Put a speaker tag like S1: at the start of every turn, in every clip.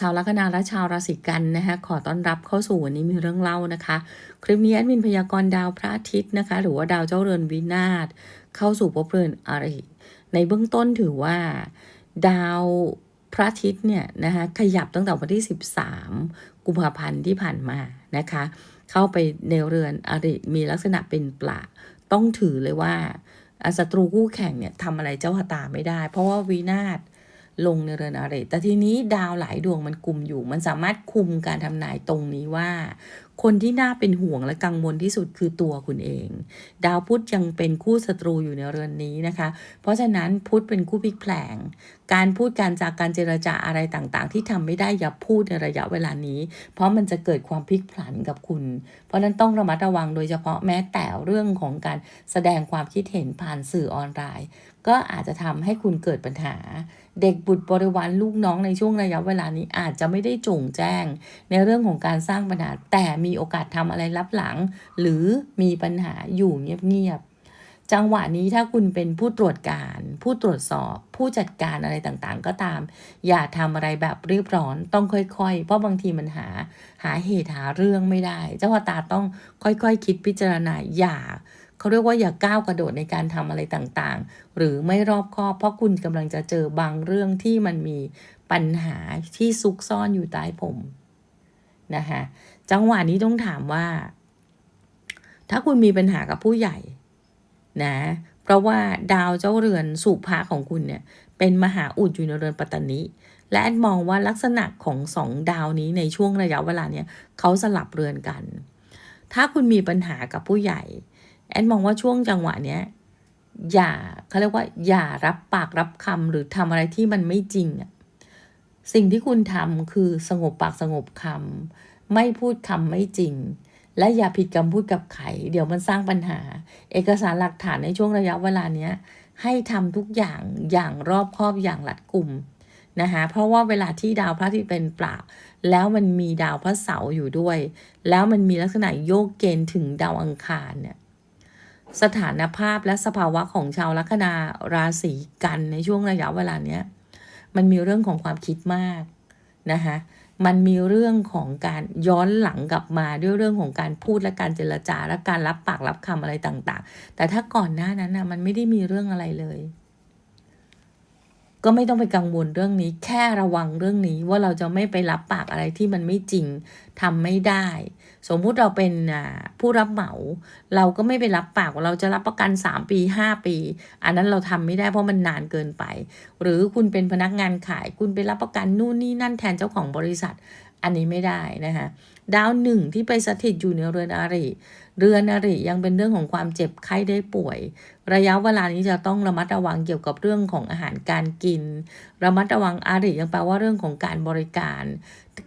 S1: ชาวลัคนาและชาวราศีกันนะคะขอต้อนรับเข้าสู่วันนี้มีเรื่องเล่านะคะ คลิปนี้แอดมินพยากรณ์ดาวพระอาทิตย์นะคะ หรือว่าดาวเจ้าเรือนวินาศเข้าสู่ภพเรือนอาริในเบื้องต้นถือว่า ดาวพระอาทิตย์เนี่ยนะคะขยับตั้งแต่วันที่ 13 กุมภาพันธ์ที่ผ่านมานะคะ เข้าไปในเรือนอริมีลักษณะเป็นปลาต้องถือเลยว่าศัตรูคู่แข่งเนี่ยทำอะไรเจ้าชะตาไม่ได้ เพราะว่าวินาศ ลงในเรือนอาริแต่ทีนี้ดาวหลายดวงมันกลุ่มอยู่ มันสามารถคุมการทำนายตรงนี้ว่า คนที่น่าเป็นห่วงและกังวลที่สุดคือตัวคุณเอง ดาวพุธยังเป็นคู่ศัตรูอยู่ในเรือนนี้นะคะ เพราะฉะนั้นพุธเป็นคู่พลิกแผลง การพูดการจากการเจรจาอะไรต่างๆ ที่ทำไม่ได้อย่าพูดในระยะเวลานี้ เพราะมันจะเกิดความพลิกผันกับคุณ เพราะฉะนั้นต้องระมัดระวังโดยเฉพาะแม้แต่เรื่องของการแสดงความคิดเห็นผ่านสื่อออนไลน์ ก็อาจจะทำให้คุณเกิดปัญหา เด็กบุตรบริวารลูกน้องในช่วงระยะเวลานี้อาจจะไม่ได้จงแจ้ง ในเรื่องของการสร้างปัญหาแต่มีโอกาสทำอะไรลับหลัง หรือมีปัญหาอยู่เงียบๆจังหวะนี้ถ้าคุณเป็นผู้ตรวจการ ผู้ตรวจสอบ ผู้จัดการอะไรต่างๆ ก็ตาม อย่าทำอะไรแบบรีบร้อนต้องค่อยๆ เพราะบางทีมันหาหาเหตุหาเรื่องไม่ได้ เจ้าตาต้องค่อยๆคคิดพิจารณาอย่า เขาเรียกว่าอย่าก้าวกระโดดในการทำอะไรต่างๆ หรือไม่รอบคอบ เพราะคุณกำลังจะเจอบางเรื่องที่มันมีปัญหาที่ซุกซ่อนอยู่ใต้ผมนะคะจังหวะนี้ต้องถามว่า ถ้าคุณมีปัญหากับผู้ใหญ่นะเพราะว่าดาวเจ้าเรือนสุภาของคุณเนี่ยเป็นมหาอุดอยู่ในเรือนปัตตานิและแอดมองว่าลักษณะของสองดาวนี้ในช่วงระยะเวลาเนี่ยเขาสลับเรือนกัน ถ้าคุณมีปัญหากับผู้ใหญ่ แอนมองว่าช่วงจังหวะเนี้ยอย่าเขาเรียกว่า อย่ารับปากรับคำหรือทำอะไรที่มันไม่จริงอะสิ่งที่คุณทำคือสงบปากสงบคำไม่พูดคำไม่จริง และอย่าผิดคำพูดกับใครเดี๋ยวมันสร้างปัญหา เอกสารหลักฐานในช่วงระยะเวลาเนี้ยให้ทำทุกอย่างอย่างรอบคอบอย่างรัดกุมนะคะเพราะว่าเวลาที่ดาวพระอาทิตย์เป็นปลาแล้วมันมีดาวพระเสาร์อยู่ด้วย แล้วมันมีลักษณะโยกเกณฑ์ถึงดาวอังคารเนี่ย สถานภาพและสภาวะของชาวลัคนาราศีกันในช่วงระยะเวลาเนี้ยมันมีเรื่องของความคิดมากนะคะมันมีเรื่องของการย้อนหลังกลับมาด้วยเรื่องของการพูดและการเจรจาและการรับปากรับคำอะไรต่างๆ แต่ถ้าก่อนหน้านั้นนะมันไม่ได้มีเรื่องอะไรเลย ก็ไม่ต้องไปกังวลเรื่องนี้ แค่ระวังเรื่องนี้ว่าเราจะไม่ไปรับปากอะไรที่มันไม่จริงทำไม่ได้ สมมุติเราเป็นผู้รับเหมา เราก็ไม่ไปรับปากว่าเราจะรับประกัน 3 ปี 5 ปี อันนั้นเราทำไม่ได้เพราะมันนานเกินไป หรือคุณเป็นพนักงานขาย คุณไปรับประกันนู่นนี่นั่นแทนเจ้าของบริษัท อันนี้ไม่ได้นะคะดาวหนึ่งที่ไปสถิตอยู่ในเรือนอาริ เรือนอาริยังเป็นเรื่องของความเจ็บไข้ได้ป่วย ระยะเวลานี้จะต้องระมัดระวังเกี่ยวกับเรื่องของอาหารการกิน ระมัดระวังอาริยังแปลว่าเรื่องของการบริการ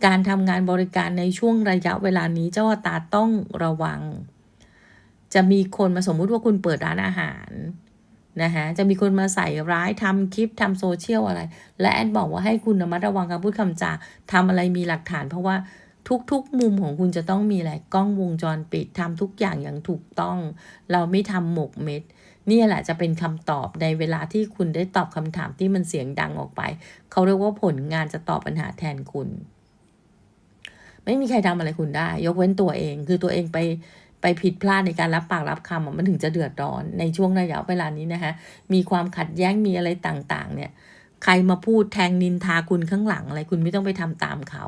S1: การทำงานบริการในช่วงระยะเวลานี้เจ้าตาต้องระวัง จะมีคนมาสมมุติว่าคุณเปิดร้านอาหารนะคะจะมีคนมาใส่ร้ายทำคลิปทำโซเชียลอะไร และแอดบอกว่าให้คุณระมัดระวังคำพูดคำจาทำอะไรมีหลักฐาน เพราะว่า ทุกๆ มุมของคุณจะต้องมีอะไรกล้องวงจรปิดทำทุกอย่างอย่างถูกต้อง เราไม่ทำหมกเม็ดนี่แหละจะเป็นคำตอบในเวลาที่คุณได้ตอบคำถามที่มันเสียงดังออกไป เขาเรียกว่าผลงานจะตอบปัญหาแทนคุณ ไม่มีใครทำอะไรคุณได้ ยกเว้นตัวเอง คือตัวเองไปไปผิดพลาดในการรับปากรับคำมันถึงจะเดือดร้อนในช่วงระยะเวลานี้นะคะมีความขัดแย้งมีอะไรต่างๆ เนี่ย ใครมาพูดแทงนินทาคุณข้างหลังอะไรคุณไม่ต้องไปทำตามเขา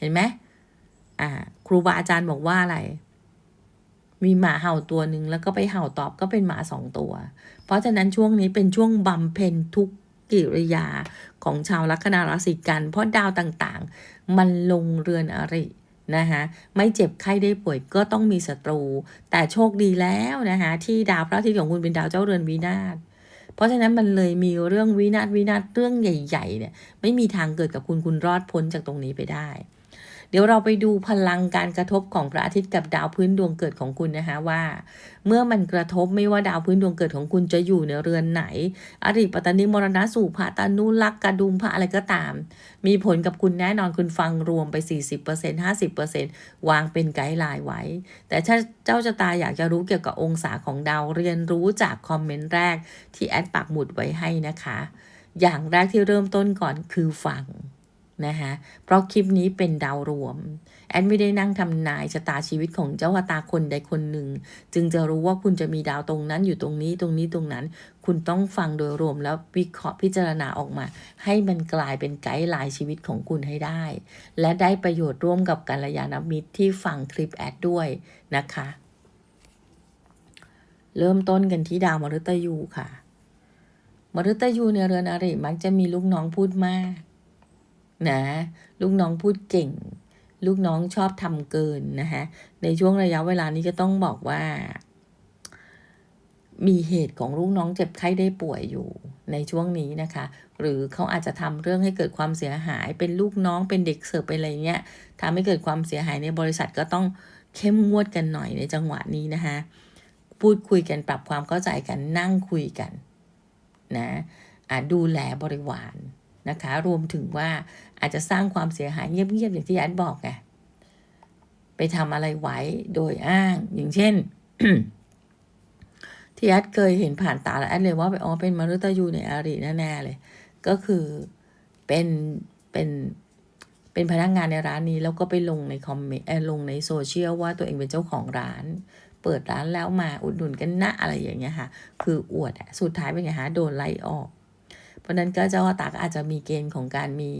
S1: เห็นไหมอ่า ครูบาอาจารย์บอกว่าอะไร มีหมาเห่าตัวหนึ่งแล้วก็ไปเห่าตอบก็เป็นหมาสองตัว เพราะฉะนั้นช่วงนี้เป็นช่วงบำเพ็ญทุกกิริยาของชาวลัคนาราศีกัน เพราะดาวต่างๆ มันลงเรือนอรินะคะไม่เจ็บไข้ได้ป่วยก็ต้องมีศัตรู แต่โชคดีแล้วนะคะที่ดาวพระอาทิตย์ของคุณเป็นดาวเจ้าเรือนวินาศเพราะฉะนั้นมันเลยมีเรื่องวินาศวินาศเรื่องใหญ่ ๆ เนี่ย ไม่มีทางเกิดกับคุณคุณรอดพ้นจากตรงนี้ไปได้ เดี๋ยวเราไปดูพลังการกระทบของพระอาทิตย์กับดาวพื้นดวงเกิดของคุณนะคะว่า เมื่อมันกระทบไม่ว่าดาวพื้นดวงเกิดของคุณจะอยู่ในเรือนไหน อริปัตนิมรณะสู่พาตานุลักกระดุมพระอะไรก็ตาม มีผลกับคุณแน่นอนคุณฟังรวมไป 40% 50%วางเป็นไกด์ไลน์ไว้ แต่ถ้าเจ้าจะตาอยากจะรู้เกี่ยวกับองศาของดาวเรียนรู้จากคอมเมนต์แรกที่แอดปักหมุดไว้ให้นะคะ อย่างแรกที่เริ่มต้นก่อนคือฟัง นะคะเพราะคลิปนี้เป็นดาวรวม แอดไม่ได้นั่งทำนายชะตาชีวิตของเจ้าชะตาคนใดคนหนึ่ง จึงจะรู้ว่าคุณจะมีดาวตรงนั้นอยู่ตรงนี้ตรงนี้ตรงนั้น คุณต้องฟังโดยรวมแล้ววิเคราะห์พิจารณาออกมา ให้มันกลายเป็นไกด์ไลน์ชีวิตของคุณให้ได้ และได้ประโยชน์ร่วมกับกัลยาณมิตรที่ฟังคลิปแอดด้วยนะคะ เริ่มต้นกันที่ดาวมฤตยูค่ะ มฤตยูในเรือนอริมักจะมีลูกน้องพูดมาก นะ ลูกน้องพูดเก่ง ลูกน้องชอบทำเกินนะคะในช่วงระยะเวลานี้ก็ต้องบอกว่า มีเหตุของลูกน้องเจ็บไข้ได้ป่วยอยู่ในช่วงนี้นะคะ หรือเขาอาจจะทำเรื่องให้เกิดความเสียหาย เป็นลูกน้องเป็นเด็กเสิร์ฟเป็นอะไรเงี้ยทำให้เกิดความเสียหายในบริษัทก็ต้องเข้มงวดกันหน่อยในจังหวะนี้นะคะ พูดคุยกันปรับความเข้าใจกันนั่งคุยกันนะอาจดูแลบริวาร นะคะ รวมถึงว่าอาจจะสร้างความเสียหายเงียบๆอย่างที่แอดบอกไงไปทำอะไรไว้โดยอ้าง อย่างเช่นที่แอดเคยเห็นผ่านตาแล้วแอดเลยว่าไปอ๋อเป็นมรุตยูในอารีแน่ๆเลย ก็คือเป็นเป็นเป็นพนักงานในร้านนี้ แล้วก็ไปลงในคอมเมนต์ลงในโซเชียลว่าตัวเองเป็นเจ้าของร้าน เปิดร้านแล้วมาอุดหนุนกันนะอะไรอย่างเงี้ยค่ะ คืออวดอะสุดท้ายเป็นไงฮะโดนไล่ออก เพราะนั้นก็เจ้าตาก็อาจจะมีเกณฑ์ของการมี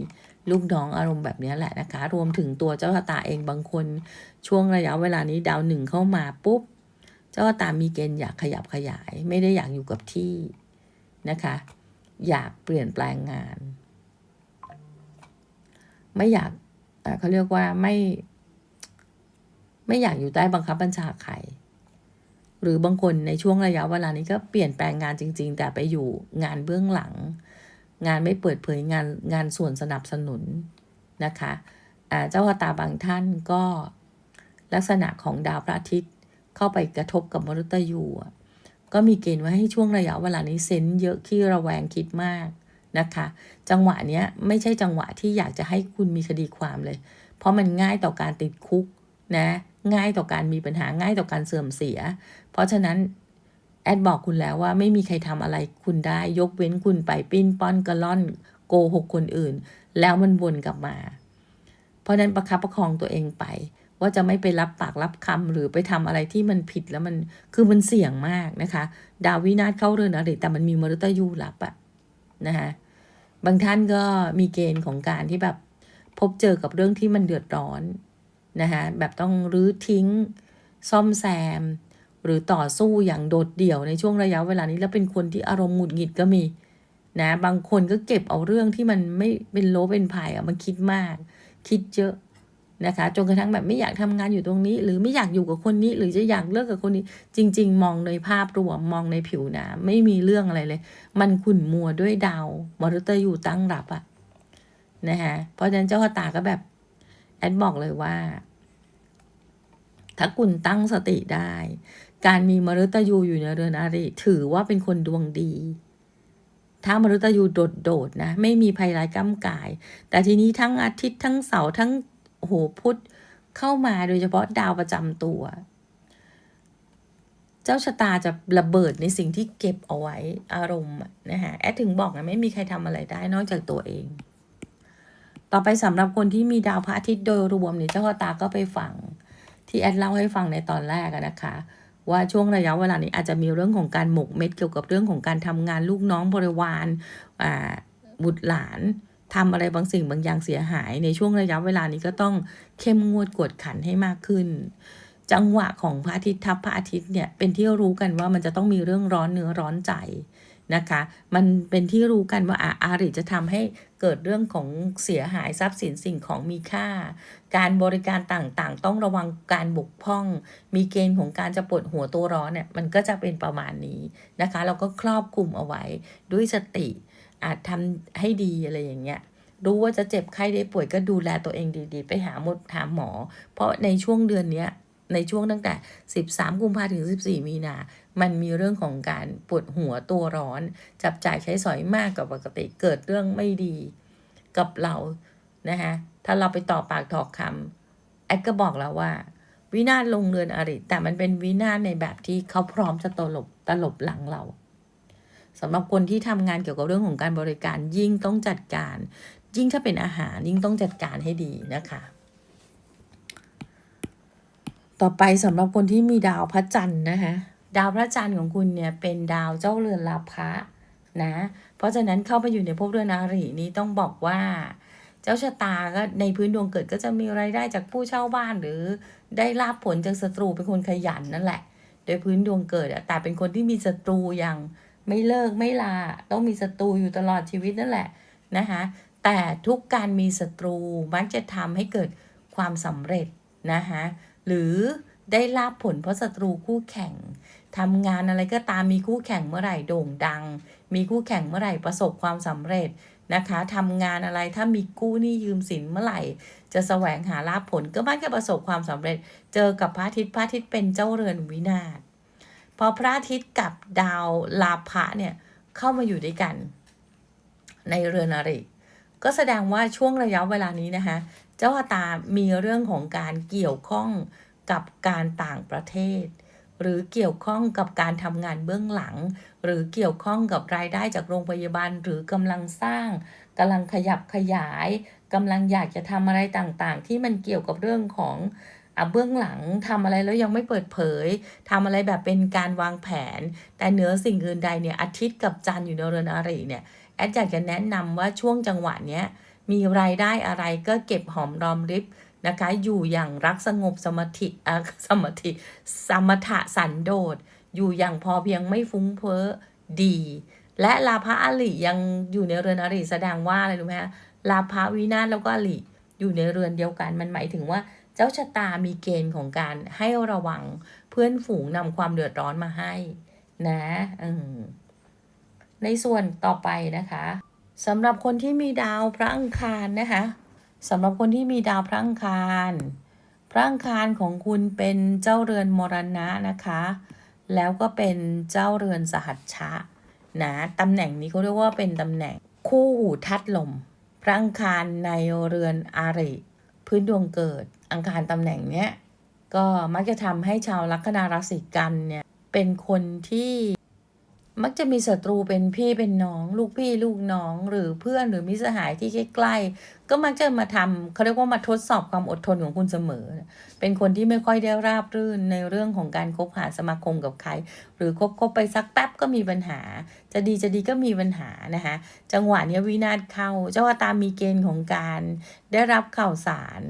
S1: ลูกน้องอารมณ์แบบนี้แหละนะคะ รวมถึงตัวเจ้าตาเองบางคนช่วงระยะเวลานี้ดาวหนึ่งเข้ามาปุ๊บ เจ้าตามีเกณฑ์อยากขยับขยาย ไม่ได้อยากอยู่กับที่นะคะ อยากเปลี่ยนแปลงงาน ไม่อยากเขาเรียกว่าไม่ ไม่อยากอยู่ใต้บังคับบัญชาใครหรือบางคนในช่วงระยะเวลานี้ก็เปลี่ยนแปลงงานจริง ๆ แต่ไปอยู่งานเบื้องหลัง งานไม่เปิดเผยงานงานส่วนสนับสนุนนะคะเจ้าตาบางท่านก็ลักษณะของดาวพระอาทิตย์เข้าไปกระทบกับมฤตยูก็มีเกณฑ์ไว้ให้ช่วงระยะเวลานี้เซนเยอะขี้ระแวงคิดมากนะคะ จังหวะเนี้ยไม่ใช่จังหวะที่อยากจะให้คุณมีคดีความเลย เพราะมันง่ายต่อการติดคุกนะง่ายต่อการมีปัญหาง่ายต่อการเสื่อมเสีย เพราะฉะนั้น แอดบอกคุณแล้วว่าไม่มีใครทำอะไรคุณได้ยกเว้นคุณไปปิ้นป้อนกระล่อนโกหกคนอื่น แล้วมันวนกลับมา เพราะนั้นประคับประคองตัวเองไป ว่าจะไม่ไปรับปากรับคำหรือไปทำอะไรที่มันผิดแล้วมันคือมันเสี่ยงมากนะคะ ดาวินาศเข้าเรือนอริแต่มันมีมฤตยูรับอะนะคะบางท่านก็มีเกณฑ์ของการที่แบบพบเจอกับเรื่องที่มันเดือดร้อนนะคะแบบต้องรื้อทิ้ง ซ่อมแซม หรือต่อสู้อย่างโดดเดี่ยวในช่วงระยะเวลานี้ แล้วเป็นคนที่อารมณ์หงุดหงิดก็มีนะบางคนก็เก็บเอาเรื่องที่มันไม่เป็นโลเป็นภัยอะมันคิดมาก คิดเยอะนะคะจนกระทั่งแบบไม่อยากทำงานอยู่ตรงนี้ หรือไม่อยากอยู่กับคนนี้ หรือจะอยากเลิกกับคนนี้ จริง ๆ มองในภาพรวมมองในผิวหนาไม่มีเรื่องอะไรเลย มันขุ่นมัวด้วยดาวมฤตยูตั้งรับอะนะคะเพราะฉะนั้นเจ้าตาก็แบบแอดบอกเลยว่า ถ้าคุณตั้งสติได้ การมีมฤตยูอยู่ในเรือนอาริถือว่าเป็นคนดวงดี ถ้ามฤตยูโดดๆนะ ไม่มีภัยร้ายก้ากาย แต่ทีนี้ทั้งอาทิตย์ทั้งเสาร์ทั้งโหพุธเข้ามาโดยเฉพาะดาวประจำตัว เจ้าชะตาจะระเบิดในสิ่งที่เก็บเอาไว้อารมณ์นะฮะแอดถึงบอกไงไม่มีใครทำอะไรได้นอกจากตัวเอง ต่อไปสำหรับคนที่มีดาวพระอาทิตย์โดยรวมเนี่ยเจ้าชะตาก็ไปฟังที่แอดเล่าให้ฟังในตอนแรกนะคะ ว่าช่วงระยะเวลานี้อาจจะมีเรื่องของการหมกเม็ดเกี่ยวกับเรื่องของการทำงานลูกน้องบริวารบุตรหลานทำอะไรบางสิ่งบางอย่างเสียหาย ในช่วงระยะเวลานี้ก็ต้องเข้มงวดกวดขันให้มากขึ้น จังหวะของพระอาทิตย์ทับพระอาทิตย์เนี่ยเป็นที่รู้กันว่ามันจะต้องมีเรื่องร้อนเนื้อร้อนใจ นะคะ มันเป็นที่รู้กันว่าอาอาริจะทำให้เกิดเรื่องของเสียหายทรัพย์สินสิ่งของมีค่า การบริการต่างๆ ต้องระวังการบกพร่อง มีเกณฑ์ของการจะปวดหัวตัวร้อนเนี่ยมันก็จะเป็นประมาณนี้นะคะ เราก็ครอบคลุมเอาไว้ด้วยสติอาจทำให้ดีอะไรอย่างเงี้ยรู้ว่าจะเจ็บไข้ได้ป่วยก็ดูแลตัวเองดีๆ ไปหาหมดหาหมอ เพราะในช่วงเดือนเนี้ยในช่วงตั้งแต่ 13 กุมภาถึง 14 มีนา มันมีเรื่องของการปวดหัวตัวร้อน จับจ่ายใช้สอยมากกว่าปกติเกิดเรื่องไม่ดีกับเรานะคะถ้าเราไปต่อปากถอกคำแอดก็บอกแล้วว่า วินาศลงเรือนอริ แต่มันเป็นวินาศในแบบที่เขาพร้อมจะตลบตลบหลังเราสำหรับคนที่ทำงานเกี่ยวกับเรื่องของการบริการยิ่งต้องจัดการ ยิ่งถ้าเป็นอาหารยิ่งต้องจัดการให้ดีนะคะ ต่อไปสำหรับคนที่มีดาวพระจันทร์นะคะ ดาวพระจันทร์ของคุณเนี่ยเป็นดาวเจ้าเรือนลาภะนะ เพราะฉะนั้นเข้าไปอยู่ในภพเรือนอารินี้ต้องบอกว่า เจ้าชะตาก็ในพื้นดวงเกิดก็จะมีรายได้จากผู้เช่าบ้านหรือได้ลาบผลจากศัตรูเป็นคนขยันนั่นแหละ โดยพื้นดวงเกิดแต่เป็นคนที่มีศัตรูอย่างไม่เลิกไม่ลาต้องมีศัตรูอยู่ตลอดชีวิตนั่นแหละนะคะแต่ทุกการมีศัตรูมักจะทำให้เกิดความสำเร็จนะคะหรือ ได้ลาบผลเพราะศัตรูคู่แข่งทำงานอะไรก็ตามมีคู่แข่งเมื่อไหร่โด่งดัง มีคู่แข่งเมื่อไหร่ประสบความสำเร็จนะคะทำงานอะไรถ้ามีกู้หนี้ยืมสินเมื่อไหร่ จะแสวงหาลาภผลก็มักจะประสบความสำเร็จ เจอกับพระอาทิตย์พระอาทิตย์เป็นเจ้าเรือนวินาศพอพระอาทิตย์กับดาวลาภะเนี่ยเข้ามาอยู่ด้วยกัน ในเรือนอริก็แสดงว่าช่วงระยะเวลานี้นะคะ เจ้าตามีเรื่องของการเกี่ยวข้อง กับการต่างประเทศ หรือเกี่ยวข้องกับการทำงานเบื้องหลัง หรือเกี่ยวข้องกับรายได้จากโรงพยาบาล หรือกำลังสร้างกำลังขยับขยายกำลังอยากจะทำอะไรต่างๆ ที่มันเกี่ยวกับเรื่องของอเบื้องหลังทำอะไรแล้วยังไม่เปิดเผยทำอะไรแบบเป็นการวางแผน แต่เหนือสิ่งอื่นใดเนี่ยอาทิตย์กับจันทร์อยู่ในเรือนอาริเนี่ยแอดอยากจะแนะนำว่าช่วงจังหวะเนี้ยมีรายได้อะไรก็เก็บหอมรอมริบ นะคะ อยู่อย่างรักสงบสมาธิอ่สมาธิสมถะสันโดษ อยู่อย่างพอเพียงไม่ฟุ้งเฟ้อดี และลาภะอลิยังอยู่ในเรือนอริแสดงว่าอะไรรู้ไหมคะลาภะวินาศแล้วก็อลิอยู่ในเรือนเดียวกันมันหมายถึงว่าเจ้าชะตามีเกณฑ์ของการให้ระวังเพื่อนฝูงนำความเดือดร้อนมาให้ นะในส่วนต่อไปนะคะสำหรับคนที่มีดาวพระอังคารนะคะ สำหรับคนที่มีดาวพระอังคาร พระอังคารของคุณเป็นเจ้าเรือนมรณะนะคะ แล้วก็เป็นเจ้าเรือนสหัชชะนะตำแหน่งนี้เขาเรียกว่าเป็นตำแหน่งคู่หูทัดลม พระอังคารในเรือนอาริพื้นดวงเกิด อังคารตำแหน่งเนี้ยก็มักจะทำให้ชาวลัคนาราศีกันเนี่ยเป็นคนที่ มักจะมีศัตรูเป็นพี่เป็นน้อง ลูกพี่ลูกน้องหรือเพื่อนหรือมิตรสหายที่ใกล้ๆก็มักจะมาทำเขาเรียกว่ามาทดสอบความอดทนของคุณเสมอ เป็นคนที่ไม่ค่อยได้ราบรื่นในเรื่องของการคบหาสมาคมกับใคร หรือคบคบไปสักแป๊บก็มีปัญหา จะดีจะดีก็มีปัญหานะคะจังหวะนี้วินาศเข้าเจ้าตามีเกณฑ์ของการได้รับข่าวสาร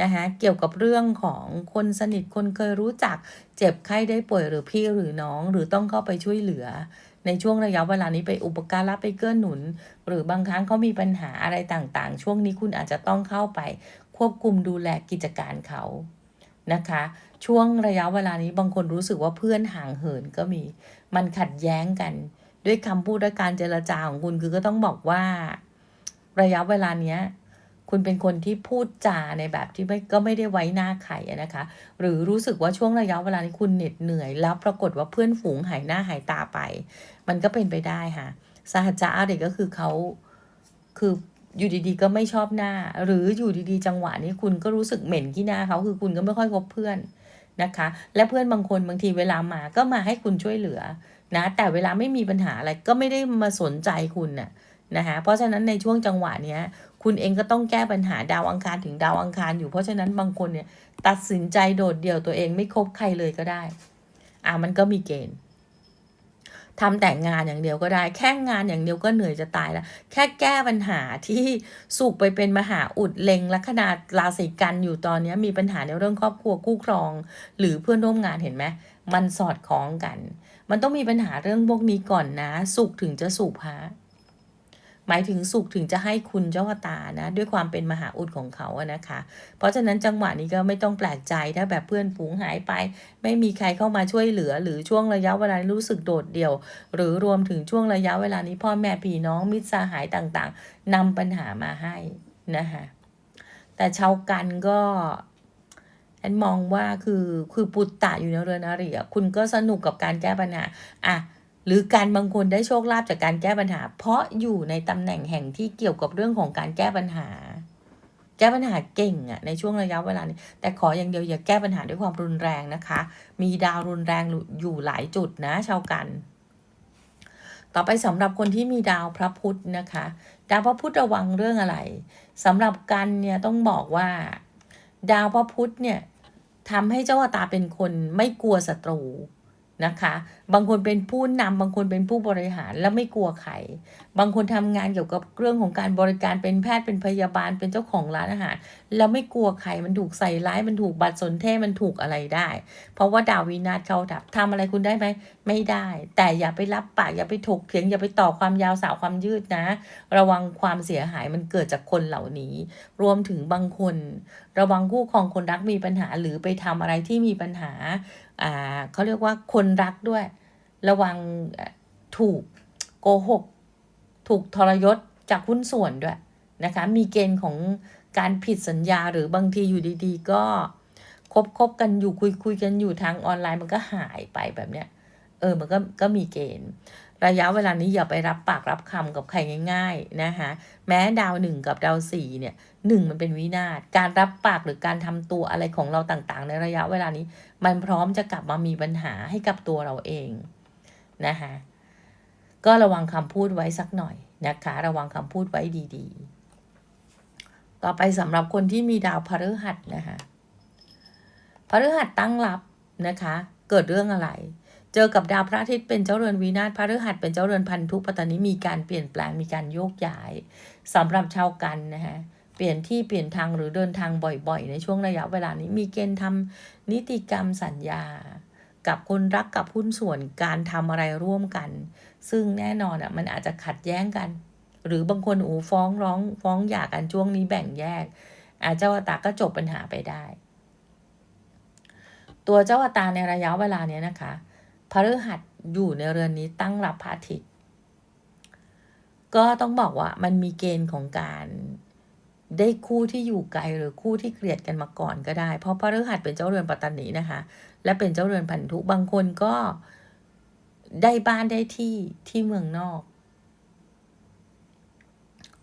S1: นะคะเกี่ยวกับเรื่องของคนสนิทคนเคยรู้จัก เจ็บไข้ได้ป่วยหรือพี่หรือน้อง หรือต้องเข้าไปช่วยเหลือ ในช่วงระยะเวลานี้ไปอุปการะไปเกื้อหนุน หรือบางครั้งเขามีปัญหาอะไรต่างๆ ช่วงนี้คุณอาจจะต้องเข้าไป ควบคุมดูแลกิจการเขานะคะ ช่วงระยะเวลานี้บางคนรู้สึกว่าเพื่อนห่างเหินก็มี มันขัดแย้งกัน ด้วยคำพูดและการเจรจาของคุณคือก็ต้องบอกว่า ระยะเวลาเนี้ย คุณเป็นคนที่พูดจาในแบบที่ไม่ก็ไม่ได้ไว้หน้าใครนะคะ หรือรู้สึกว่าช่วงระยะเวลานี้คุณเหน็ดเหนื่อย แล้วปรากฏว่าเพื่อนฝูงหายหน้าหายตาไป มันก็เป็นไปได้ค่ะสหัจจะอาริก็คือเขาคืออยู่ดีๆ ก็ไม่ชอบหน้า หรืออยู่ดีๆ จังหวะนี้คุณก็รู้สึกเหม็นขี้หน้าเขาคือคุณก็ไม่ค่อยคบเพื่อนนะคะ และเพื่อนบางคนบางทีเวลามาก็มาให้คุณช่วยเหลือนะแต่เวลาไม่มีปัญหาอะไรก็ไม่ได้มาสนใจคุณน่ะนะคะเพราะฉะนั้นในช่วงจังหวะเนี้ย คุณเองก็ต้องแก้ปัญหาดาวอังคารถึงดาวอังคารอยู่ เพราะฉะนั้นบางคนเนี่ยตัดสินใจโดดเดี่ยวตัวเองไม่คบใครเลยก็ได้ อ่ามันก็มีเกณฑ์ทำแต่งานอย่างเดียวก็ได้ แค่งานอย่างเดียวก็เหนื่อยจะตายแล้ว แค่แก้ปัญหาที่สุกไปเป็นมหาอุดเล็งและขนาดราศีกันอยู่ตอนนี้มีปัญหาในเรื่องครอบครัวคู่ครอง หรือเพื่อนร่วมงานเห็นไหมมันสอดคล้องกัน มันต้องมีปัญหาเรื่องพวกนี้ก่อนนะ สุขถึงจะสุภา หมายถึงสุขถึงจะให้คุณเจ้าตานะ ด้วยความเป็นมหาอุดของเขาอะนะคะ เพราะฉะนั้นจังหวะนี้ก็ไม่ต้องแปลกใจถ้าแบบเพื่อนฝูงหายไป ไม่มีใครเข้ามาช่วยเหลือ หรือช่วงระยะเวลารู้สึกโดดเดี่ยว หรือรวมถึงช่วงระยะเวลานี้พ่อแม่พี่น้องมิตรสหายต่างๆนำปัญหามาให้นะคะแต่ชาวกันก็แอนมองว่าคือคือปุตตะอยู่ในเรือนอาริอะคุณก็สนุกกับการแก้ปัญหาอะ หรือการบางคนได้โชคลาภจากการแก้ปัญหา เพราะอยู่ในตำแหน่งแห่งที่เกี่ยวกับเรื่องของการแก้ปัญหา แก้ปัญหาเก่งอะในช่วงระยะเวลานี้ แต่ขออย่างเดียวอย่าแก้ปัญหาด้วยความรุนแรงนะคะ มีดาวรุนแรงอยู่หลายจุดนะชาวกัน ต่อไปสำหรับคนที่มีดาวพระพุธนะคะ ดาวพระพุธระวังเรื่องอะไรสำหรับกันเนี่ยต้องบอกว่า ดาวพระพุธเนี่ยทำให้เจ้าตาเป็นคนไม่กลัวศัตรู นะคะ บางคนเป็นผู้นำบางคนเป็นผู้บริหารแล้วไม่กลัวใคร บางคนทำงานเกี่ยวกับเรื่องของการบริการเป็นแพทย์เป็นพยาบาลเป็นเจ้าของร้านอาหาร แล้วไม่กลัวใครมันถูกใส่ร้ายมันถูกบัตรสนเทศมันถูกอะไรได้ เพราะว่าดาววินาศเข้าดับทำอะไรคุณได้ไหมไม่ได้ แต่อย่าไปรับปากอย่าไปถกเถียงอย่าไปต่อความยาวสาวความยืดนะ ระวังความเสียหายมันเกิดจากคนเหล่านี้ รวมถึงบางคน ระวังคู่ครองคนรักมีปัญหาหรือไปทำอะไรที่มีปัญหา เขาเรียกว่าคนรักด้วย ระวังถูกโกหก ถูกทรยศจากหุ้นส่วนด้วยนะคะ มีเกณฑ์ของการผิดสัญญาหรือบางทีอยู่ดีๆ ก็คบคบกันอยู่คุยคุยกันอยู่ทางออนไลน์มันก็หายไปแบบเนี้ย เออมันก็ก็มีเกณฑ์ ระยะเวลานี้อย่าไปรับปากรับคำกับใครง่าย ๆนะคะแม้ดาวหนึ่งกับดาวสี่เนี่ยหนึ่งมันเป็นวินาศการรับปากหรือการทำตัวอะไรของเราต่างๆ ในระยะเวลานี้ มันพร้อมจะกลับมามีปัญหาให้กับตัวเราเองนะคะก็ระวังคำพูดไว้สักหน่อยนะคะ ระวังคำพูดไว้ดีๆ ต่อไปสำหรับคนที่มีดาวพฤหัสนะคะพฤหัสตั้งรับนะคะ เกิดเรื่องอะไร เจอกับดาวพระอาทิตย์เป็นเจ้าเรือนวินาศพระฤหัสเป็นเจ้าเรือนพันธุปัตตานีมีการเปลี่ยนแปลงมีการโยกย้ายสำหรับชาวกันนะคะเปลี่ยนที่เปลี่ยนทางหรือเดินทางบ่อยๆ ในช่วงระยะเวลานี้มีเกณฑ์ทำนิติกรรมสัญญา กับคนรักกับหุ้นส่วนการทำอะไรร่วมกัน ซึ่งแน่นอนอะมันอาจจะขัดแย้งกัน หรือบางคนอูฟ้องร้องฟ้องหย่ากันช่วงนี้แบ่งแยก อาจเจ้าตาก็จบปัญหาไปได้ ตัวเจ้าอตาในระยะเวลาเนี้ยนะคะ พฤหัสอยู่ในเรือนนี้ตั้งรับพระอาทิตย์ ก็ต้องบอกว่ามันมีเกณฑ์ของการได้คู่ที่อยู่ไกลหรือคู่ที่เกลียดกันมาก่อนก็ได้ เพราะพฤหัสเป็นเจ้าเรือนปัตตานีนะคะ และเป็นเจ้าเรือนพันธุบางคนก็ได้บ้านได้ที่ที่เมืองนอก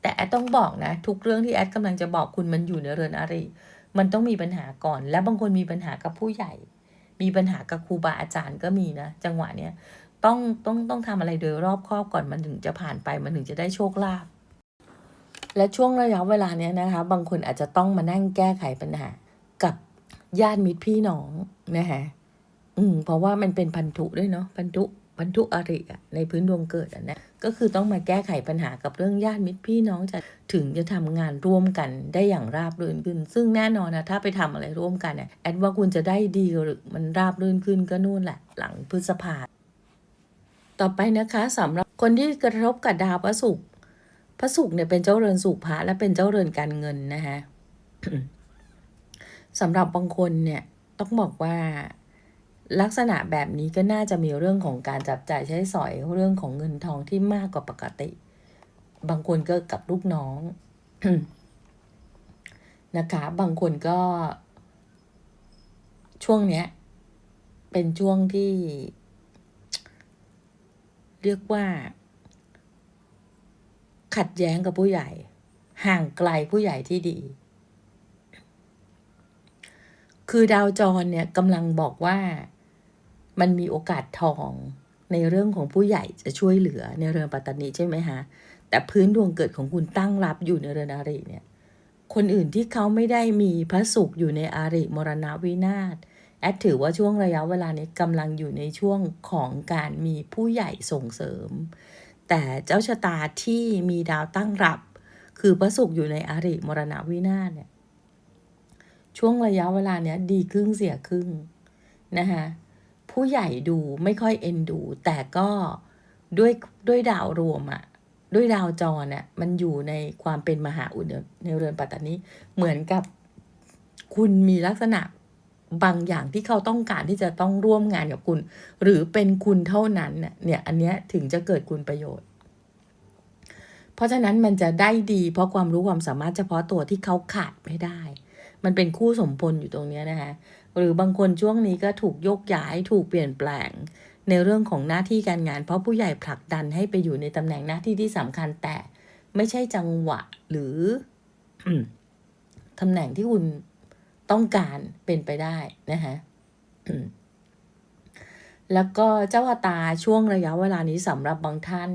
S1: แต่แอดต้องบอกนะ ทุกเรื่องที่แอดกำลังจะบอกคุณมันอยู่ในเรือนอริมันต้องมีปัญหาก่อน และบางคนมีปัญหากับผู้ใหญ่ มีปัญหากับครูบาอาจารย์ก็มีนะ จังหวะเนี้ยต้องต้องต้องทำอะไรโดยรอบคอบก่อนมันถึงจะผ่านไปมันถึงจะได้โชคลาภและช่วงระยะเวลาเนี้ยนะคะ บางคนอาจจะต้องมานั่งแก้ไขปัญหากับญาติมิตรพี่น้องนะคะอืมเพราะว่ามันเป็นพันธุด้วยเนาะพันธุพันธุอริอะในพื้นดวงเกิดอะนะ ก็คือต้องมาแก้ไขปัญหากับเรื่องญาติมิตรพี่น้องจะถึงจะทำงานร่วมกันได้อย่างราบรื่นขึ้น ซึ่งแน่นอนนะถ้าไปทำอะไรร่วมกันเนี่ยแอดว่าคุณจะได้ดีหรือมันราบรื่นขึ้นก็นู่นแหละ หลังพฤษภาต่อไปนะคะสำหรับคนที่กระทบกับดาวพระศุกร์พระศุกร์เนี่ยเป็นเจ้าเรือนสุภะและเป็นเจ้าเรือนการเงินนะคะสำหรับบางคนเนี่ยต้องบอกว่า ลักษณะแบบนี้ก็น่าจะมีเรื่องของการจับจ่ายใช้สอยเรื่องของเงินทองที่มากกว่าปกติ บางคนก็กับลูกน้องนะคะ บางคนก็ ช่วงเนี้ย เป็นช่วงที่ เรียกว่า ขัดแย้งกับผู้ใหญ่ ห่างไกลผู้ใหญ่ที่ดี คือดาวจรเนี่ยกำลังบอกว่า มันมีโอกาสทองในเรื่องของผู้ใหญ่จะช่วยเหลือในเรือนปัตตานีใช่ไหมฮะ แต่พื้นดวงเกิดของคุณตั้งรับอยู่ในเรือนอาริเนี่ย คนอื่นที่เขาไม่ได้มีพระศุกร์อยู่ในอาริมรณวินาศแอดถือว่าช่วงระยะเวลานี้กำลังอยู่ในช่วงของการมีผู้ใหญ่ส่งเสริม แต่เจ้าชะตาที่มีดาวตั้งรับ คือพระศุกร์อยู่ในอาริมรณวินาศเนี่ย ช่วงระยะเวลาเนี้ยดีครึ่งเสียครึ่งนะคะ ผู้ใหญ่ดูไม่ค่อยเอ็นดู แต่ก็ด้วยด้วยดาวรวมอะด้วยดาวจรอะมันอยู่ในความเป็นมหาอุดในเรือนปัตตานีเหมือนกับคุณมีลักษณะบางอย่างที่เขาต้องการที่จะต้องร่วมงานกับคุณ หรือเป็นคุณเท่านั้นเนี่ยอันเนี้ยถึงจะเกิดคุณประโยชน์ เพราะฉะนั้นมันจะได้ดี เพราะความรู้ความสามารถเฉพาะตัวที่เขาขาดไม่ได้ มันเป็นคู่สมพลอยู่ตรงนี้นะคะ หรือบางคนช่วงนี้ก็ถูกยกย้ายถูกเปลี่ยนแปลง ในเรื่องของหน้าที่การงาน เพราะผู้ใหญ่ผลักดันให้ไปอยู่ในตำแหน่งหน้าที่ที่สำคัญแต่ไม่ใช่จังหวะหรือตำแหน่งที่คุณต้องการเป็นไปได้นะคะแล้วก็เจ้าตาช่วงระยะเวลานี้สำหรับบางท่าน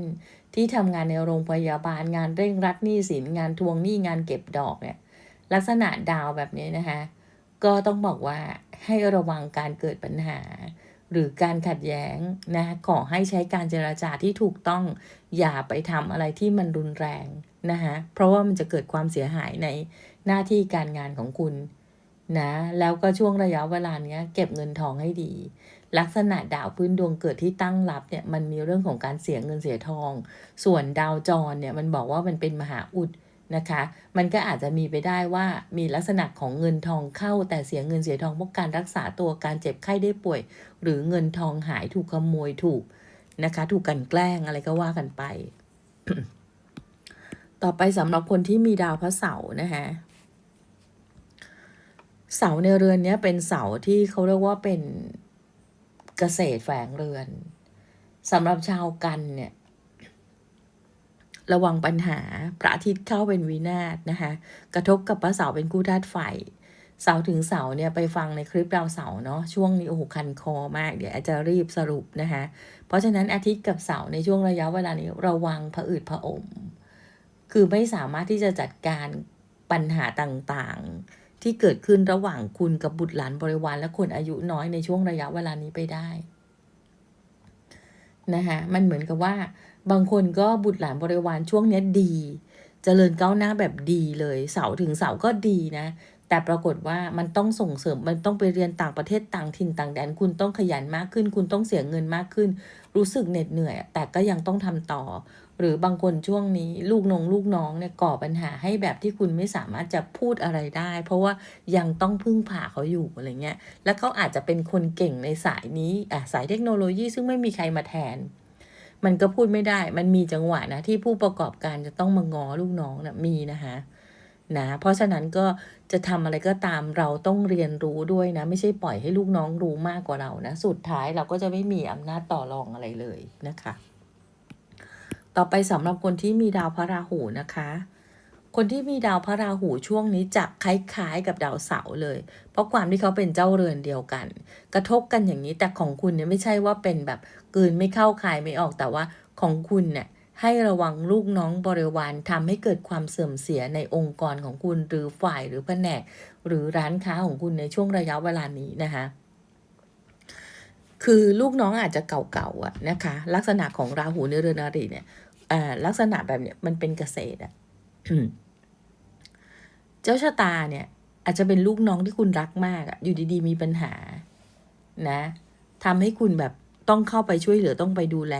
S1: ที่ทำงานในโรงพยาบาลงานเร่งรัดหนี้สินงานทวงหนี้งานเก็บดอกเนี่ย ลักษณะดาวแบบนี้นะคะ ก็ต้องบอกว่าให้ระวังการเกิดปัญหา หรือการขัดแย้งนะขอให้ใช้การเจราจาที่ถูกต้องอย่าไปทำอะไรที่มันรุนแรงนะคะเพราะว่ามันจะเกิดความเสียหายในหน้าที่การงานของคุณนะแล้วก็ช่วงระยะเวลาเนี้ยเก็บเงินทองให้ดี ลักษณะดาวพื้นดวงเกิดที่ตั้งรับเนี่ยมันมีเรื่องของการเสียเงินเสียทอง ส่วนดาวจรเนี่ยมันบอกว่ามันเป็นมหาอุด นะคะ มันก็อาจจะมีไปได้ว่ามีลักษณะของเงินทองเข้า แต่เสียเงินเสียทองเพราะการรักษาตัวการเจ็บไข้ได้ป่วย หรือเงินทองหายถูกขโมยถูกนะคะ ถูกกันแกล้งอะไรก็ว่ากันไป ต่อไปสำหรับคนที่มีดาวพระเสาร์นะคะเสาในเรือนนี้เป็นเสาที่เขาเรียกว่าเป็นเกษตรแฝงเรือนสำหรับชาวกันเนี่ย ระวังปัญหาพระอาทิตย์เข้าเป็นวินาศนะคะ กระทบกับพระเสาเป็นคู่ธาตุไฟเสาถึงเสาเนี่ยไปฟังในคลิปดาวเสาเนาะช่วงนี้โอ้โหคันคอมากเดี๋ยวอาจจะรีบสรุปนะคะเพราะฉะนั้นอาทิตย์กับเสาในช่วงระยะเวลานี้ระวังผะอืดผะอม คือไม่สามารถที่จะจัดการปัญหาต่างๆ ที่เกิดขึ้นระหว่างคุณกับบุตรหลานบริวารและคนอายุน้อยในช่วงระยะเวลานี้ไปได้นะคะมันเหมือนกับว่า บางคนก็บุตรหลานบริวารช่วงนี้ดีจเจริญก้าวหน้าแบบดีเลย เสาถึงเสาก็ดีนะ แต่ปรากฏว่ามันต้องส่งเสริมมันต้องไปเรียนต่างประเทศต่างถิ่นต่างแดนคุณต้องขยันมากขึ้น คุณต้องเสียเงินมากขึ้น รู้สึกเหน็ดเหนื่อย แต่ก็ยังต้องทำต่อ หรือบางคนช่วงนี้ลูกนงลูกน้องเนี่ยก่อปัญหาให้แบบที่คุณไม่สามารถจะพูดอะไรได้ เพราะว่ายังต้องพึ่งพาเขาอยู่อะไรเงี้ยแล้วเขาอาจจะเป็นคนเก่งในสายนี้อะสายเทคโนโลยีซึ่งไม่มีใครมาแทน มันก็พูดไม่ได้ มันมีจังหวะนะที่ผู้ประกอบการจะต้องมางอลูกน้องนะมีนะคะนะเพราะฉะนั้นก็จะทำอะไรก็ตามเราต้องเรียนรู้ด้วยนะ ไม่ใช่ปล่อยให้ลูกน้องรู้มากกว่าเรานะ สุดท้ายเราก็จะไม่มีอำนาจต่อรองอะไรเลยนะคะ ต่อไปสำหรับคนที่มีดาวพระราหูนะคะ คนที่มีดาวพระราหูช่วงนี้จะคล้ายๆกับดาวเสาร์เลย เพราะความที่เขาเป็นเจ้าเรือนเดียวกัน กระทบกันอย่างนี้แต่ของคุณเนี่ยไม่ใช่ว่าเป็นแบบกืนไม่เข้าคายไม่ออกแต่ว่าของคุณเนี่ยให้ระวังลูกน้องบริวารทำให้เกิดความเสื่อมเสียในองค์กรของคุณหรือฝ่ายหรือแผนก หรือร้านค้าของคุณในช่วงระยะเวลานี้นะคะคือลูกน้องอาจจะเก่าๆอะนะคะ ลักษณะของราหูในเรือนอริเนี่ยลักษณะแบบเนี้ยมันเป็นเกษตรอะ เจ้าชะตาเนี่ย อาจจะเป็นลูกน้องที่คุณรักมากอะอยู่ดีๆ มีปัญหา นะทำให้คุณแบบต้องเข้าไปช่วยเหลือต้องไปดูแล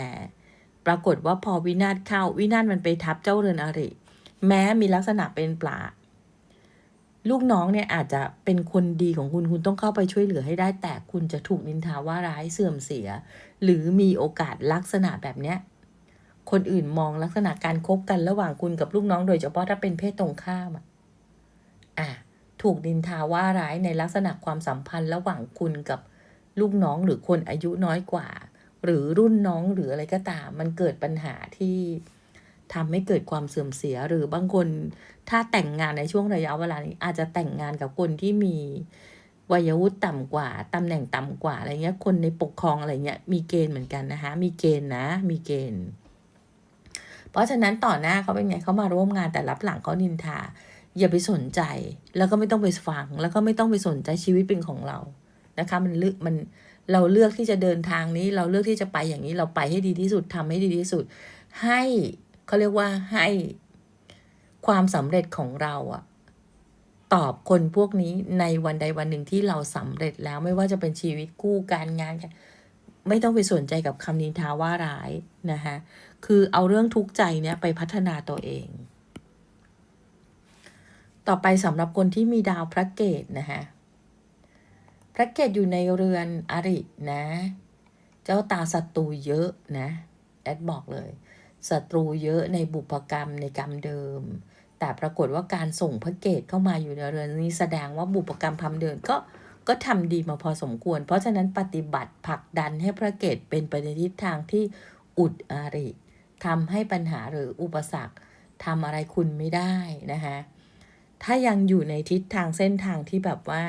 S1: ปรากฏว่าพอวินาศเข้าวินาศมันไปทับเจ้าเรือนอริ แม้มีลักษณะเป็นปลาลูกน้องเนี่ยอาจจะเป็นคนดีของคุณคุณต้องเข้าไปช่วยเหลือให้ได้ แต่คุณจะถูกนินทาว่าร้ายเสื่อมเสีย หรือมีโอกาสลักษณะแบบเนี้ยคนอื่นมองลักษณะการคบกันระหว่างคุณกับลูกน้องโดยเฉพาะถ้าเป็นเพศตรงข้ามอะ ถูกดินทาว่าร้ายในลักษณะความสัมพันธ์ระหว่างคุณกับลูกน้องหรือคนอายุน้อยกว่า หรือรุ่นน้องหรืออะไรก็ตาม มันเกิดปัญหาที่ทำให้เกิดความเสื่อมเสียหรือบางคนถ้าแต่งงานในช่วงระยะเวลานี้อาจจะแต่งงานกับคนที่มีวัยวุฒิต่ำกว่าตำแหน่งต่ำกว่าอะไรเงี้ย คนในปกครองอะไรเงี้ยมีเกณฑ์เหมือนกันนะคะ มีเกณฑ์นะ มีเกณฑ์ เพราะฉะนั้นต่อหน้าเขาเป็นไงเขามาร่วมงานแต่รับหลังเขานินทา อย่าไปสนใจ แล้วก็ไม่ต้องไปฟัง แล้วก็ไม่ต้องไปสนใจชีวิตเป็นของเรานะคะ มันเลือกมันเราเลือกที่จะเดินทางนี้เราเลือกที่จะไปอย่างนี้เราไปให้ดีที่สุดทำให้ดีที่สุด ให้เขาเรียกว่าให้ความสำเร็จของเราอะตอบคนพวกนี้ในวันใดวันหนึ่งที่เราสำเร็จแล้วไม่ว่าจะเป็นชีวิตคู่การงานกันไม่ต้องไปสนใจกับคำนินทาว่าร้ายนะคะคือเอาเรื่องทุกข์ใจเนี้ยไปพัฒนาตัวเอง ต่อไปสำหรับคนที่มีดาวพระเกตนะคะพระเกตอยู่ในเรือนอรินะ เจ้าตาศัตรูเยอะนะแอดบอกเลยศัตรูเยอะในบุพกรรมในกรรมเดิม แต่ปรากฏว่าการส่งพระเกตเข้ามาอยู่ในเรือนนี้แสดงว่าบุพกรรมทำเดิมก็ก็ทำดีมาพอสมควร เพราะฉะนั้นปฏิบัติผลักดันให้พระเกตเป็นไปในทิศทางที่อุดอาริทำให้ปัญหาหรืออุปสรรคทำอะไรคุณไม่ได้นะคะ ถ้ายังอยู่ในทิศทางเส้นทางที่แบบว่า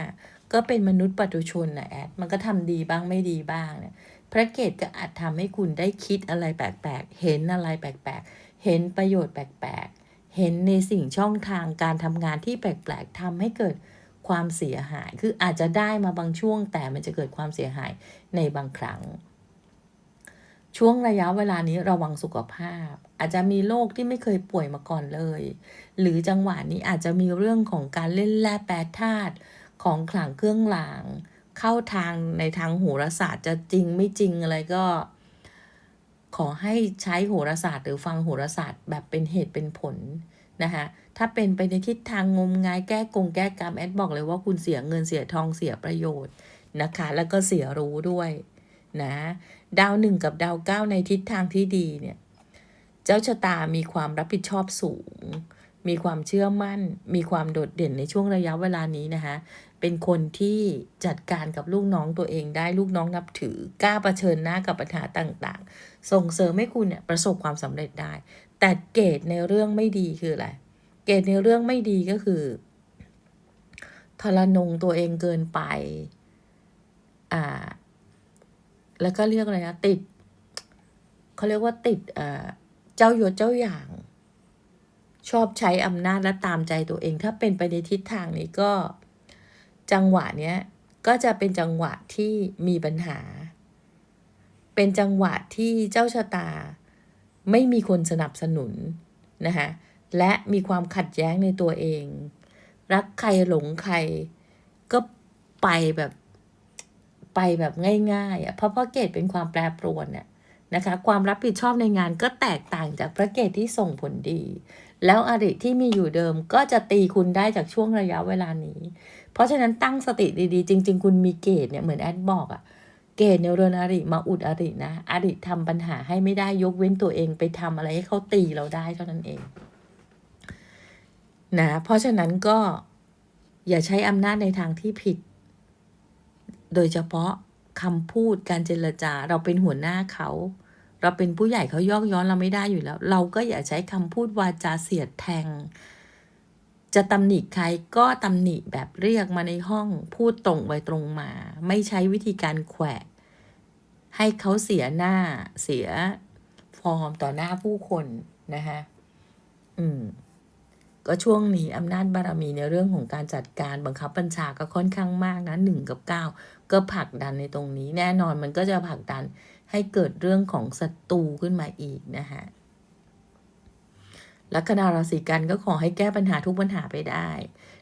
S1: ก็เป็นมนุษย์ปัตุชนนะแอด มันก็ทำดีบ้างไม่ดีบ้างเนี่ย พระเกตก็อาจทำให้คุณได้คิดอะไรแปลกๆ เห็นอะไรแปลกๆ เห็นประโยชน์แปลกๆ เห็นในสิ่งช่องทางการทำงานที่แปลกๆทำให้เกิดความเสียหาย คืออาจจะได้มาบางช่วงแต่มันจะเกิดความเสียหายในบางครั้ง ช่วงระยะเวลานี้ระวังสุขภาพ อาจจะมีโรคที่ไม่เคยป่วยมาก่อนเลย หรือจังหวะนี้อาจจะมีเรื่องของการเล่นแร่แปรธาตุของขลังเครื่องราง เข้าทางในทางโหราศาสตร์จะจริงไม่จริงอะไรก็ ขอให้ใช้โหราศาสตร์ หรือฟังโหราศาสตร์แบบเป็นเหตุเป็นผลนะคะถ้าเป็นไปในทิศทางงมงายแก้กงแก้กรรมแอดบอกเลยว่าคุณเสียเงินเสียทองเสียประโยชน์นะคะ แล้วก็เสียรู้ด้วยนะ ดาวหนึ่งกับดาวเก้าในทิศทางที่ดีเนี่ย เจ้าชะตามีความรับผิดชอบสูง มีความเชื่อมั่น มีความโดดเด่นในช่วงระยะเวลานี้นะคะ เป็นคนที่จัดการกับลูกน้องตัวเองได้ลูกน้องนับถือกล้าเผชิญหน้ากับปัญหาต่างๆ ส่งเสริมให้คุณเนี่ยประสบความสำเร็จได้ แต่เกรดในเรื่องไม่ดีคืออะไรเกรดในเรื่องไม่ดีก็คือทรนงตัวเองเกินไป อ่า แล้วก็เรียกอะไรนะติดเขาเรียกว่าติดเจ้ายศเจ้าอย่าง ชอบใช้อำนาจและตามใจตัวเอง ถ้าเป็นไปในทิศทางนี้ก็ จังหวะเนี้ยก็จะเป็นจังหวะที่มีปัญหา เป็นจังหวะที่เจ้าชะตา ไม่มีคนสนับสนุนนะคะและมีความขัดแย้งในตัวเอง รักใครหลงใครก็ไปแบบ ไปแบบง่ายๆอะเพราะพระเกตเป็นความแปรปรวนน่ะนะคะ ความรับผิดชอบในงานก็แตกต่างจากพระเกตที่ส่งผลดี แล้วอริที่มีอยู่เดิมก็จะตีคุณได้จากช่วงระยะเวลานี้ เพราะฉะนั้นตั้งสติดีๆ จริง ๆ คุณมีเกตเนี่ยเหมือนแอดบอกอะเกตในเรือนอริมาอุดอรินะอริทำปัญหาให้ไม่ได้ยกเว้นตัวเองไปทำอะไรให้เขาตีเราได้เท่านั้นเองนะเพราะฉะนั้นก็อย่าใช้อำนาจในทางที่ผิด โดยเฉพาะคำพูดการเจรจาเราเป็นหัวหน้าเขา เราเป็นผู้ใหญ่เขายอกย้อนเราไม่ได้อยู่แล้ว เราก็อย่าใช้คำพูดวาจาเสียดแทง จะตำหนิใครก็ตำหนิแบบเรียกมาในห้องพูดตรงไปตรงมา ไม่ใช้วิธีการแขวะ ให้เขาเสียหน้าเสียฟอร์มต่อหน้าผู้คนนะคะอืมก็ช่วงนี้อำนาจบารมีในเรื่องของการจัดการบังคับบัญชาก็ค่อนข้างมากนะหนึ่งกับเก้า ก็ผลักดันในตรงนี้ แน่นอนมันก็จะผลักดันให้เกิดเรื่องของศัตรูขึ้นมาอีกนะฮะลัคนาราศีกันก็ขอให้แก้ปัญหาทุกปัญหาไปได้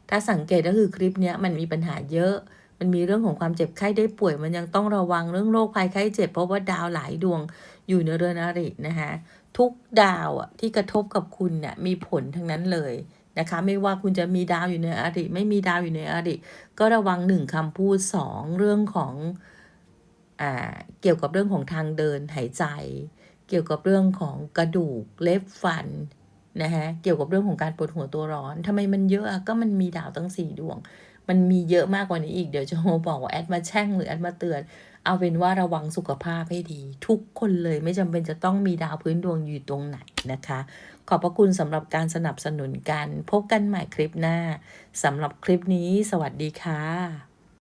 S1: ถ้าสังเกตก็คือคลิปนี้มันมีปัญหาเยอะ มันมีเรื่องของความเจ็บไข้ได้ป่วย มันยังต้องระวังเรื่องโรคภัยไข้เจ็บ เพราะว่าดาวหลายดวงอยู่ในเรือนอรินะคะทุกดาวอะที่กระทบกับคุณเนี่ยมีผลทั้งนั้นเลย นะคะ ไม่ว่าคุณจะมีดาวอยู่ในอดีตไม่มีดาวอยู่ในอดีตก็ระวังหนึ่งคำพูดสองเรื่องของอ่าเกี่ยวกับเรื่องของทางเดินหายใจ เกี่ยวกับเรื่องของกระดูกเล็บฟันนะฮะเกี่ยวกับเรื่องของการปวดหัวตัวร้อนทำไมมันเยอะก็มันมีดาวตั้งสี่ดวง มันมีเยอะมากกว่านี้อีกเดี๋ยวจะโมบอกว่าแอดมาแช่งหรือแอดมาเตือน เอาเป็นว่าระวังสุขภาพให้ดี ทุกคนเลยไม่จำเป็นจะต้องมีดาวพื้นดวงอยู่ตรงไหนนะคะ ขอบพระคุณสำหรับการสนับสนุนกัน พบกันใหม่คลิปหน้าสำหรับคลิปนี้ สวัสดีค่ะ